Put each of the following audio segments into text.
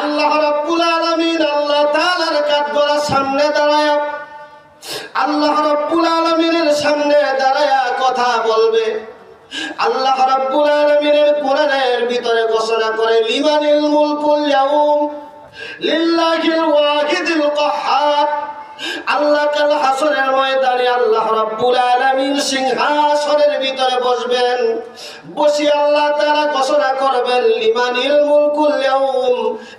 আল্লাহ রব্বুল আলামিন আল্লাহ তাআলার কাঠগড়ার সামনে দাঁড়ায় আল্লাহ রব্বুল আলামিনের সামনে দাঁড়ায় কথা বলবে। আল্লাহ রাব্বুল আলামিনের কোরআনের ভিতরে ঘোষণা করে, লিমানিল মুলকুল ইয়াউম লিল্লাহিল ওয়াহিদিল কাহ্হার আল্লাহ কাল হাসরের ময়দানে আল্লাহ রাব্বুল আলামিন সিংহাসনের ভিতরে বসবেন। বসে আল্লাহ তাআলা ঘোষণা করবেন লিমানিল মুলকুল ইয়াউম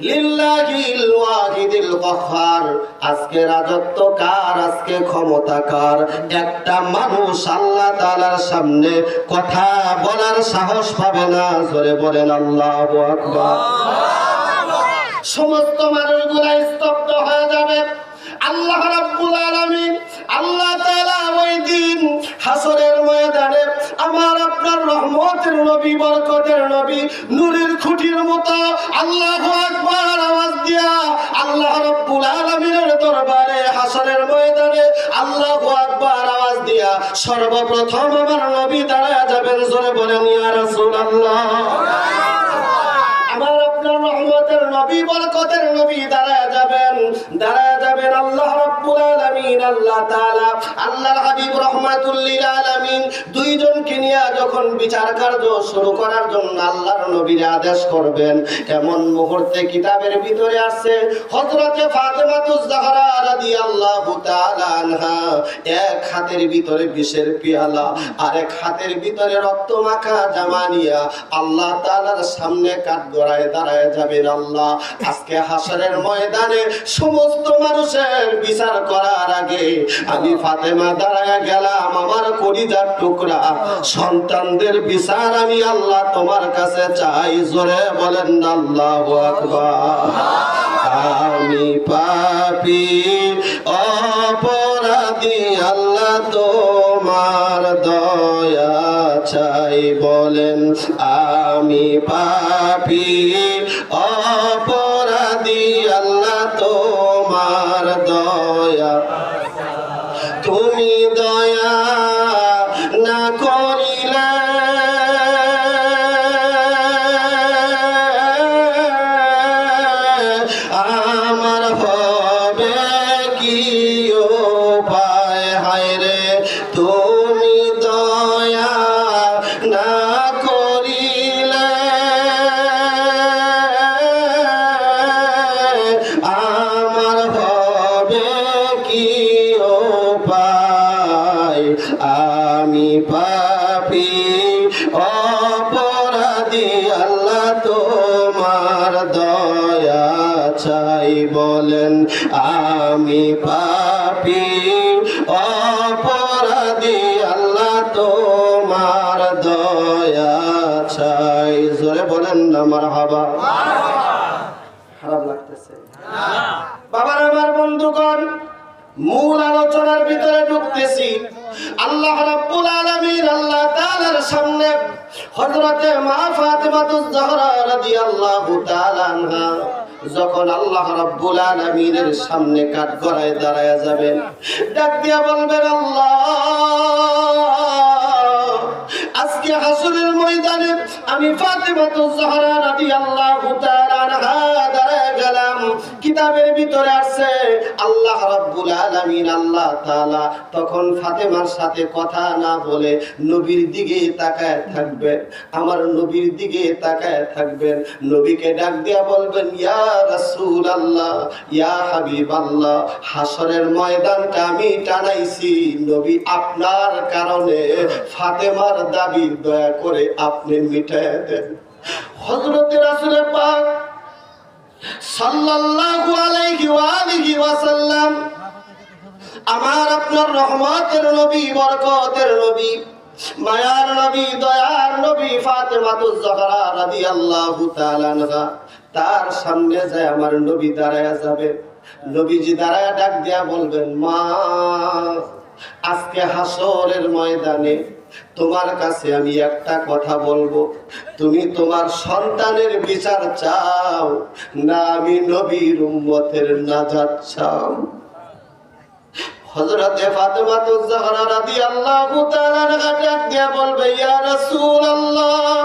লিল্লাহিল ওয়াহিদিল কাহ্হার আজকে রাজত্ব কার আজকে ক্ষমতা কার? একটা মানুষ আল্লাহ তাআলার সামনে কথা বলার সাহস পাবে না জোরে বলেন আল্লাহু আকবার। সমস্ত মানুষগুলা স্তব্ধ হয়ে যাবে। আল্লাহ রাব্বুল আলামিন, আল্লাহ তাআলা ওই দিন হাসরের ময়দানে আমার আপনার রহমতের নবী, বরকতের নবী, নূরের খুঁটির মতো আল্লাহু আকবার আওয়াজ দিয়া আল্লাহ রাব্বুল আলামিনের দরবারে হাসরের ময়দানে আল্লাহু আকবার আওয়াজ দিয়া সর্বপ্রথম আমার নবী দাঁড়ায় যাবেন, জোরে বলেন, ইয়া রাসূলুল্লাহ। রহমতের নবী বরকতের নবী দাঁড়ায় যাবেন দাঁড়ায় যাবেন আল্লাহ রাব্বুল আল্লাহ তাআলা, আল্লাহর হাবিব আলামিন দুইজনকে নিয়ে যখন বিচার কার্য শুরু করার জন্য আল্লাহর নবীর আদেশ করবেন এমন মুহূর্তে কিতাবের ভিতরে হযরতে ফাতেমাতুজ জাহরা রাদিয়াল্লাহু তাআলা আনহা, এক হাতের ভিতরে বিষের পেয়ালা হাতের ভিতরে রক্ত মাখা আল্লাহ তাআলার সামনে কাঠ গড়ায় দাঁড়ায় যাবেন আল্লাহ। আজকে হাসরের ময়দানে সমস্ত মানুষের বিচার করার আগে আমি ফাতেমা দাঁড়ায় গেলাম আমার কলিজার টুকরা। সন্তানদের বিচার আমি আল্লাহ তোমার কাছে চাই। জোরে বলেন, আল্লাহ আমি পাপি, অপরাধী, আল্লাহ তোমার দয়া চাই। বলেন, আমি পাপি, অপরাধী, আল্লাহ তোমার দয়া খারাপ বাবার আমার বন্ধুগণ, মূল আলোচনার ভিতরে ঢুকতেছি। আল্লাহ রাব্বুল আলামিন আল্লাহ তাআলার সামনে হযরতে মা ফাতিমাতুজ জাহরা রাদিয়াল্লাহু তাআলা আনহা যখন আল্লাহ রাব্বুল আলামিনের সামনে কাঠগড়ায় দাঁড়ায় যাবেন, ডাক দিয়া বলবেন, আল্লাহ, আজকে হাসরের ময়দানে আমি ফাতেমাতুজ জাহরা রাদিয়াল্লাহু তাআলা আনহা কিতাবের ভিতরে আল্লাহ রাব্বুল আলামিন, আল্লাহ তাআলা তখন সাথে কথা না বলে নবীর দিকে তাকায় আমার নবীর দিকে তাকায় থাকবেন। নবীকে ডাক দিয়া বলবেন, ইয়া ইয়া হাসরের ময়দানটা আমি টানাইছি। নবী আপনার কারণে ফাতেমার দাবি দয়া করে আপনি মিটায় দেন। হযরত রাসূলের পাক সাল্লাল্লাহু আলাইহি ওয়া আলিহি ওয়াসাল্লাম, আমার আপনার রহমতের নবী, বরকতের নবী, মায়ার নবী, দয়ার নবী ফাতেমাতুজ জাহরা রাদিয়াল্লাহু তাআলা তার সামনে যায় আমার নবী দাঁড়ায়া যাবে। নবীজি দাঁড়ায়া ডাক দিয়া বলবেন, মা, আজকে হাসরের ময়দানে তোমার কাছে আমি একটা কথা বলব। তুমি তোমার সন্তানের বিচার চাও, না আমি নবীর উম্মতের নাজাত চাও। হযরতে ফাতেমাতুজ জাহরা রাদিয়াল্লাহু তাআলা ডাক দিয়া বলবে, ইয়া রাসূলুল্লাহ,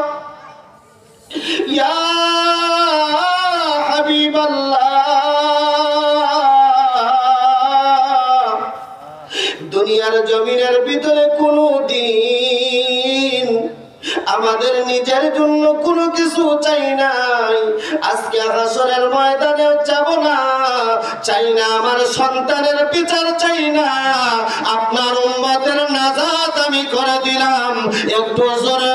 ইয়া হাবিব দুনিয়ার জমিনের ভিতরে কোনো দিন আমাদের নিজের জন্য কোনো কিছু চাই নাই। আজকে হাসরের ময়দানে যাব না, চাই না আমার সন্তানের বিচার, চাই না। আপনার উম্মতের নাজাত আমি করে দিলাম। একটু জোরে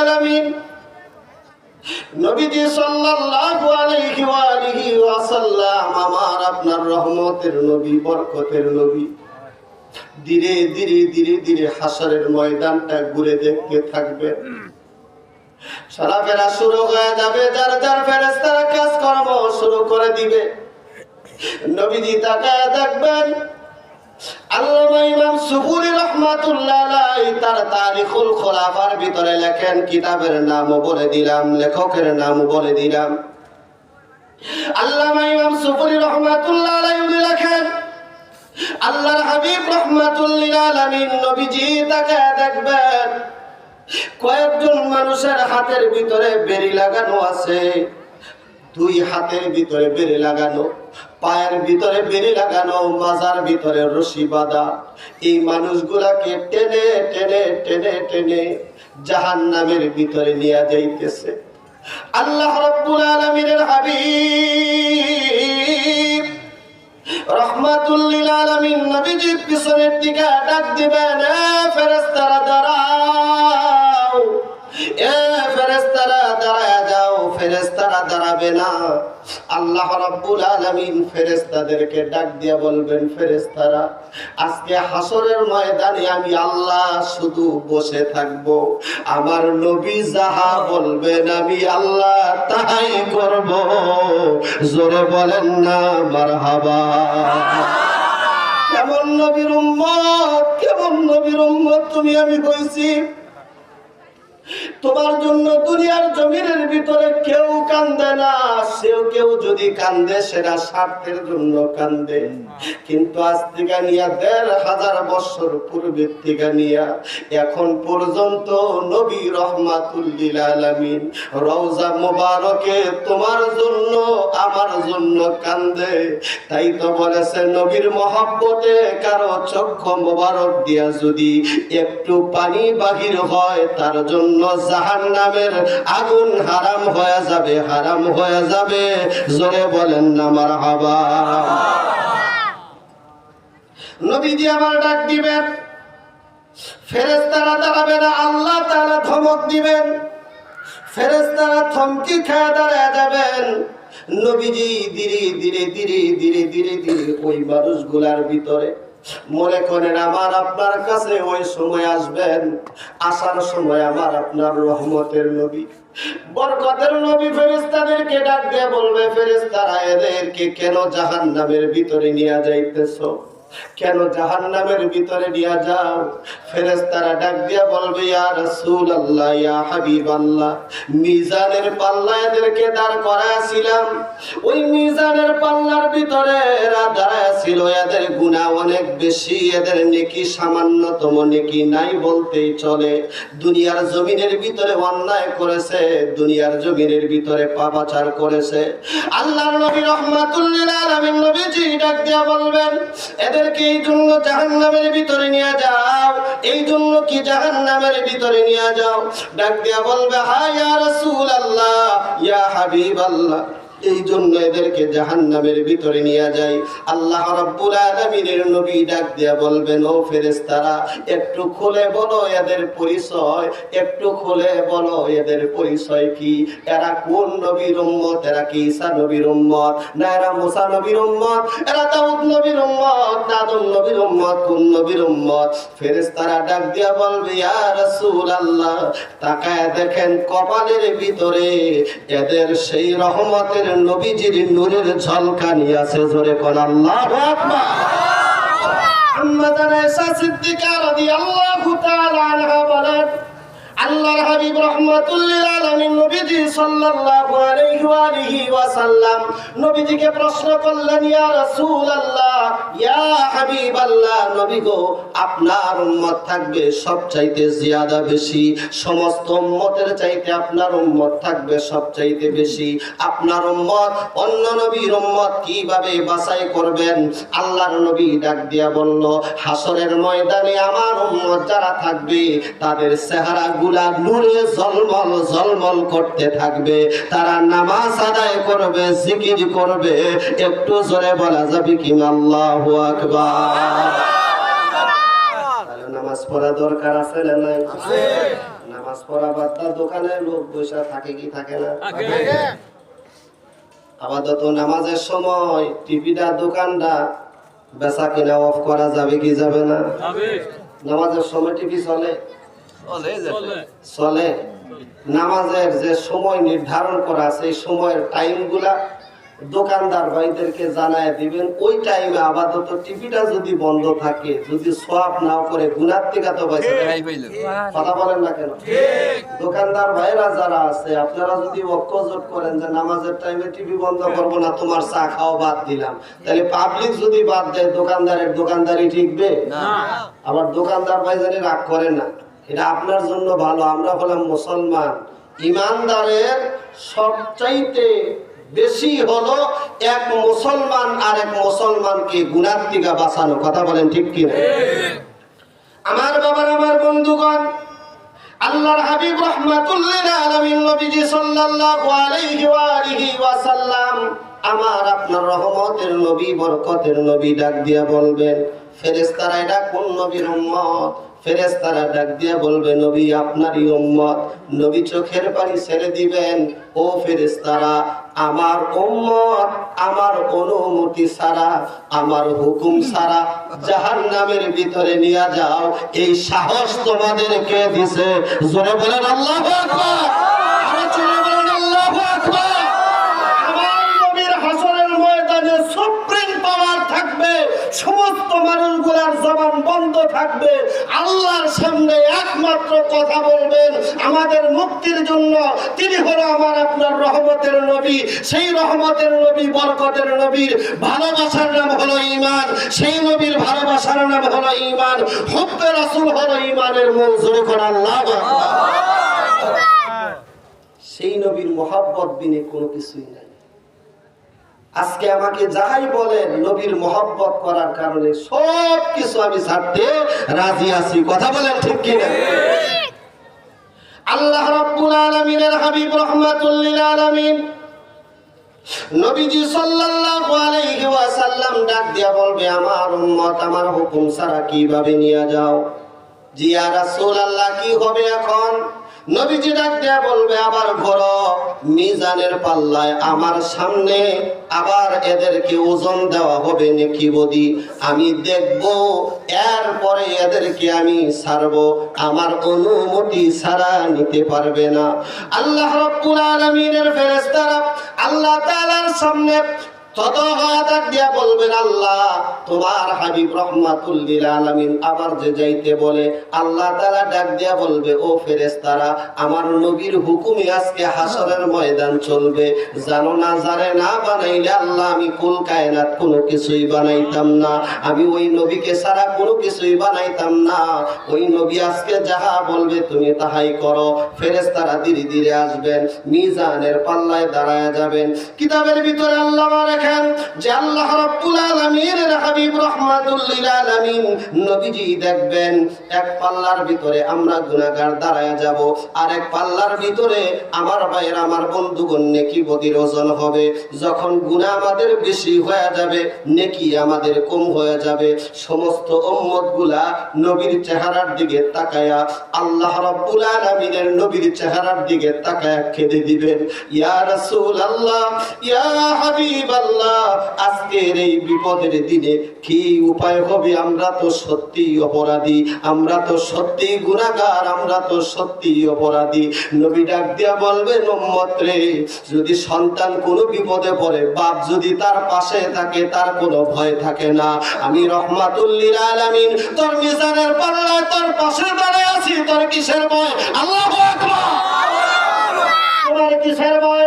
আলামিন। নবীজি সাল্লাল্লাহু আলাইহি ওয়া আলিহি ওয়াসাল্লাম আমার আপনার রহমতের নবী, বরকতের নবী। ধীরে ধীরে ধীরে ধীরে হাসরের ময়দানটা ঘুরে দেখতে থাকবে চলাফেরা শুরু হয়ে যাবে, যার যার ফেরেস্তারা কাজকর্ম শুরু করে দিবে। নবীজি তাকায় দেখবেন আল্লামা ইমাম সুবুরি রহমাতুল্লাহ তার তারিখুল খোলাফার ভিতরে লেখেন, কিতাবের বলে দিলাম, লেখকের বলে দিলাম। আল্লামা ইমাম রহমাতুল্লাহ লেখেন, আল্লাহর হাবিব রহমাতুল্লিল আলামিন নবীজি তাকে দেখবেন, কয়েকজন মানুষের হাতের ভিতরে বেরি লাগানো আছে। দুই হাতের ভিতরে বেড়ে লাগানো, পায়ের ভিতরে বেড়ে লাগানো, মাজার ভিতরে রশি বাঁধা। এই মানুষগুলাকে টেনে টেনে টেনে টেনে জাহান নামের ভিতরে নিয়ে যাইতেছে। আল্লাহ রব্বুল আলমিনের হাবিব রহমাতুল্লিল আলামিন নবীজির পিছনের দিকে ডাক দিবেন, এ ফেরেশতারা, দাঁড়াও। আমি আল্লাহ শুধু বসে থাকব। আমার নবী যাহা বলবেন আমি আল্লাহ তাই করব। জোরে বলেন না, মারহাবা। কেমন নবীর কেমন নবীর তুমি, আমি কইছি তোমার জন্য দুনিয়ার জমিনের ভিতরে কেউ কান্দে না, সেও কেউ যদি কান্দে সেটা স্বার্থের জন্য কান্দে। কিন্তু আজ থেকে নিয়ে দেড় হাজার বছর পূর্বের থেকে নিয়ে এখন পর্যন্ত নবী রহমাতুল্লিল আলামিন রওজা মোবারকে তোমার জন্য, আমার জন্য কান্দে। তাই তো বলেছে নবীর মহব্বতে কারও চক্ষু মোবারক দিয়া যদি একটু পানি বাহির হয়, তার জন্য জাহান নামের আগুন হারাম হয়ে যাবে, হারাম হয়ে যাবে। জোরে বলেন না আমার হাবা নবীজি আমার ডাক দিবেন। ফেরেস্তারা দাঁড়াবে না, আল্লাহ তারা ধমক দিবেন। ফেরেস্তারা থমকি খেয়ে দাঁড়ায় যাবেন। নবীজি ধীরে ধীরে ধীরে ধীরে ধীরে ধীরে ওই মানুষগুলার ভিতরে মনে করেন আমার আপনার কাছে ওই সময় আসবেন, আসার সময় আমার আপনার রহমতের নবী। বরকতের নবী ফেরিস্তাদেরকে ডাক দিয়ে বলবে ফেরিস্তারা এদেরকে কেন জাহান নামের ভিতরে নিয়ে যাইতেছো? কেন জাহান নামের ভিতরে নিয়ে যাও? ফেরেস্তারা ডাক দিয়া বলবে, ইয়া আল্লাহ ইয়া হাবিব আল্লাহ মিজানের পাল্লা এদেরকে দাঁড় করাইছিলাম ওই মিজানের পাল্লার ভিতরে এরা দাঁড়ায় ছিল এদের গুনাহ অনেক বেশি, এদের নেকি সামান্যতম নেকি নাই বলতেই চলে। দুনিয়ার জমিনের ভিতরে অন্যায় করেছে, দুনিয়ার জমিনের ভিতরে পাপাচার করেছে। আল্লাহর নবী রহমাতুল্লিল আলামিন নবীজি ডাক দিয়া বলবেন এদেরকে এই জন্য জাহান নামের ভিতরে নিয়ে যাও। এই জন্য কি জাহান নামের ভিতরে নিয়ে যাও? ডাক দিয়া বলবে হা ইয়া রাসূলুল্লাহ, ইয়া হাবিবাল্লাহ। এই জন্য এদেরকে জাহান্নামের ভিতরে নিয়ে যাই। আল্লাহ রাব্বুল আলামিনের নবী ডাক দিয়া বলবেন, ও ফেরেশতারা, একটু খুলে বলো এদের পরিচয়, একটু খুলে বলো এদের পরিচয় কি? এরা কোন নবীর উম্মত? এরা কি ঈসা নবীর উম্মত? না এরা মুসা নবীর উম্মত? এরা দাউদ নবীর উম্মত? না আদম নবীর উম্মত? কোন নবীর উম্মত? ফেরেশতারা ডাক দিয়া বলবে, ইয়া রাসূলুল্লাহ, তাকায় দেখেন কপালের ভিতরে এদের সেই রহমতের নবীজির নূরের ঝলকানি আছে জোরে কোন আল্লাহ আম্মা জানা ঈসা সিদ্দিকা রাদিয়াল্লাহু তাআলা আনহা বলেন আল্লাহর হাবিব আলামিন নবীজি সাল্লাল্লাহু আলাইহি ওয়া আলিহি নবীজিকে প্রশ্ন করলেন, ইয়া রাসূলুল্লাহ, ইয়া হাবিবাল্লাহ, নবী গো, আপনার উম্মত থাকবে সব চাইতে জিয়াদা বেশি, সমস্ত উম্মতের চাইতে আপনার উম্মত থাকবে সব চাইতে বেশি। আপনার উম্মত, অন্য নবীর উম্মত কীভাবে বাছাই করবেন? আল্লাহর নবী ডাক দিয়া বলল হাসরের ময়দানে আমার উম্মত যারা থাকবে, তাদের চেহারা গুলা নূরে জলমল জলমল করতে থাকবে তারা নামাজ আদায় করবে জিকির করবে একটু জোরে বলা যাবে কি আল্লাহু আকবার। নামাজ পড়া দরকার আছে না নাই? নামাজ পড়া দাও, দোকানে লোক বসে থাকে কি থাকে না? আপাতত নামাজের সময় টিভিটা দোকানটা বেচা কিনা অফ করা যাবে কি যাবে না? নামাজের সময় টিভি চলে? চলে নামাজের যে সময় নির্ধারণ করা আছে এই সময়ের টাইমগুলা দোকানদার ভাইদেরকে জানায় দিবেন। ওই টাইমে আপাতত টিভিটা যদি বন্ধ থাকে যদি সোয়াব নাও করে থেকে তো কথা বলেন না কেন? দোকানদার ভাইরা যারা আছে আপনারা যদি ঐক্যজোট করেন যে নামাজের টাইমে টিভি বন্ধ করব না তোমার চা খাওয়া বাদ দিলাম। তাহলে পাবলিক যদি বাদ দেয় দোকানদারের দোকানদারি ঠিকবে? আবার দোকানদার ভাই জানি রাগ করে না। এটা আপনার জন্য ভালো। আমরা হলাম মুসলমান। ইমানদারের সবচাইতে বেশি হলো এক মুসলমান আর এক মুসলমানকে গুনার থেকে বাঁচানো। কথা বলেন ঠিক কিনা আমার বাবার, আমার বন্ধুগণ, আল্লাহর হাবিব রহমাতুল্লিল আলামিন নবীজি সাল্লাল্লাহু আলাইহি ওয়া আলিহি আমার আপনার রহমতের নবী, বরকতের নবী ডাক দিয়া বলবেন, ফেরেশতারা এটা কোন নবীর উম্মত? ফেরেশতারা ডাক দিয়ে বলবে, নবী, আপনারই উম্মত। নবী চোখের পানি ছেড়ে দিবেন। ও ফেরেশতারা, আমার উম্মত আমার অনুমতি ছাড়া, আমার হুকুম ছাড়া জাহান্নামের ভিতরে নিয়ে যাও। এই সাহস তোমাদেরকে দিছে? জোরে বলেন, আল্লাহু আকবার আরও জোরে বলেন আল্লাহু আকবার আমার নবীর হাসরের ময়দানে সুপ্রিম পাওয়ার থাকবে সমস্ত মানুষগুলার জবান বন্ধ থাকবে। আল্লাহর সামনে একমাত্র কথা বলবেন আমাদের মুক্তির জন্য তিনি হলো আমার আপনার রহমতের নবী সেই রহমতের নবী বরকতের নবীর ভালোবাসার নাম হলো ঈমান সেই নবীর ভালোবাসার নাম হলো ঈমান হুব্বে রাসূল হলো ঈমানের মূল জোরে করে আল্লাহু সেই নবীর মহাব্বত বিনে কোনো কিছুই নাই। আজকে আমাকে যাহাই বলেন নবীর মহব্বত করার কারণে সব কিছু আমি ছাড়তে রাজি আছি। কথা বলেন ঠিক কিনা? আল্লাহ রাব্বুল আলামিনের হাবিব রহমাতুল লিল আলামিন নবীজি সাল্লাল্লাহু আলাইহি ওয়াসাল্লাম ডাক দিয়া বলবে, আমার উম্মত, আমার হুকুম ছাড়া কীভাবে নিয়ে যাও? জি ইয়া রাসূলুল্লাহ, কি হবে এখন? নবীজি ডাক বলবে, আবার ঘোরো, মিজানের পাল্লায় আমার সামনে আবার এদেরকে ওজন দেওয়া হবে নাকি বদি? আমি দেখব, এরপরে এদেরকে আমি ছাড়বো। আমার অনুমতি ছাড়া নিতে পারবে না। আল্লাহ রাব্বুল আলামিনের ফেরেশতারা আল্লাহ তাআলার সামনে তত দিয়া বলবেন, আল্লাহ, তোমার আবার যে যাইতে বলে, আল্লাহ তাআলা ডাক দিয়া বলবে, ও আমার আজকে ময়দান চলবে। জানো না, জানে না আল্লাহ আমি কুল কায়নাত কোনো কিছুই বানাইতাম না। আমি ওই নবীকে ছাড়া কোনো কিছুই বানাইতাম না। ওই নবী আজকে যাহা বলবে, তুমি তাহাই করো। ফেরেশতারা ধীরে ধীরে আসবেন, মিজানের পাল্লায় দাঁড়ায় যাবেন। কিতাবের ভিতরে আল্লাহ রেখেন যে আল্লাহ রাব্বুল আলামিনের হাবিব রাহমাতুল লিল আলামিন নবীজি দেখবেন, এক পাল্লার ভিতরে আমরা গুনাহগার দাঁড়ায় যাব, আর এক পাল্লার ভিতরে আমার ভাইয়ের, আমার বন্ধুগণ নেকি বদির ওজন হবে। যখন গুনাহ আমাদের বেশি হয়ে যাবে, নেকি আমাদের কম হয়ে যাবে। সমস্ত উম্মতগুলা নবীর চেহারার দিকে তাকায়া আল্লাহ রাব্বুল আলামিনের নবীর চেহারার দিকে তাকায়া খেদে দিবেন, ইয়া রাসূলুল্লাহ, ইয়া হাবিবাল্লাহ আজকের এই বিপদের দিনে কি উপায় হবে? আমরা তো সত্যি অপরাধী আমরা তো সত্যি গুণাগার আমরা তো সত্যি অপরাধী। নবী ডাক দিয়া রে যদি সন্তান কোনো বিপদে পড়ে বাপ যদি তার পাশে থাকে তার কোনো ভয় থাকে না। আমি রহমাতুল্লিল আলামিন তোর মিজানের পাল্লায় তোর পাশে দাঁড়ায় আছি তোর কিসের ভয়? আল্লাহ তোমার কিসের ভয়?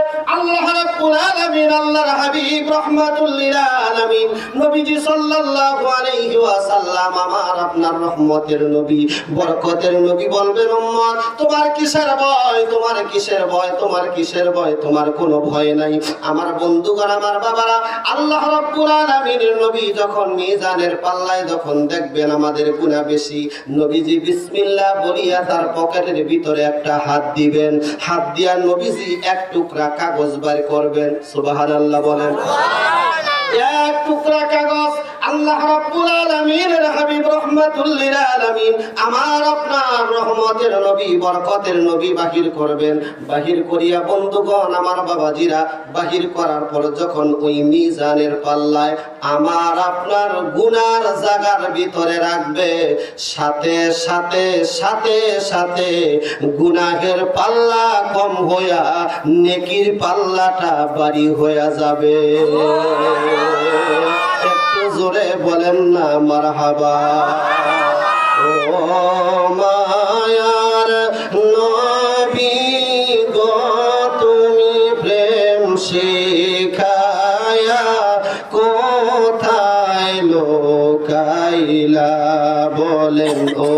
নবীজি আমার আপনার রহমতের নবী, বরকতের নবী তোমার কিসের ভয়, তোমার কিসের ভয়, তোমার কিসের ভয়, তোমার কোনো ভয় নাই। আমার বন্ধুগণ, আমার বাবারা, আল্লাহ রাব্বুল আলামিনের নবী যখন মিজানের পাল্লায় যখন দেখবেন আমাদের গুনাহ বেশি, নবীজি বিসমিল্লাহ বলিয়া তার পকেটের ভিতরে একটা হাত দিবেন। হাত দিয়া নবীজি এক টুকরা কাগজ বার করবেন সুবহানাল্লাহ বলেন। এক টুকরা কাগজ আল্লাহ রাব্বুল আলামিনের হাবিব রহমাতুল লিল আলামিন আমার আপনার রহমতের নবী, বরকতের নবী বাহির করবেন। বাহির করিয়া বন্ধুগণ, আমার বাবাজিরা বাহির করার পর যখন ওই মিজানের পাল্লায় আমার আপনার গুনার জাগার ভিতরে রাখবে, সাথে সাথে সাথে সাথে গুনাহের পাল্লা কম হইয়া নেকির পাল্লাটা বাড়ি হইয়া যাবে। জোরে বলেন না মারহাবা। ও মায়ার নবী গো, তুমি প্রেম শিখায়া কোথায় লোকাইলা বলেন, ও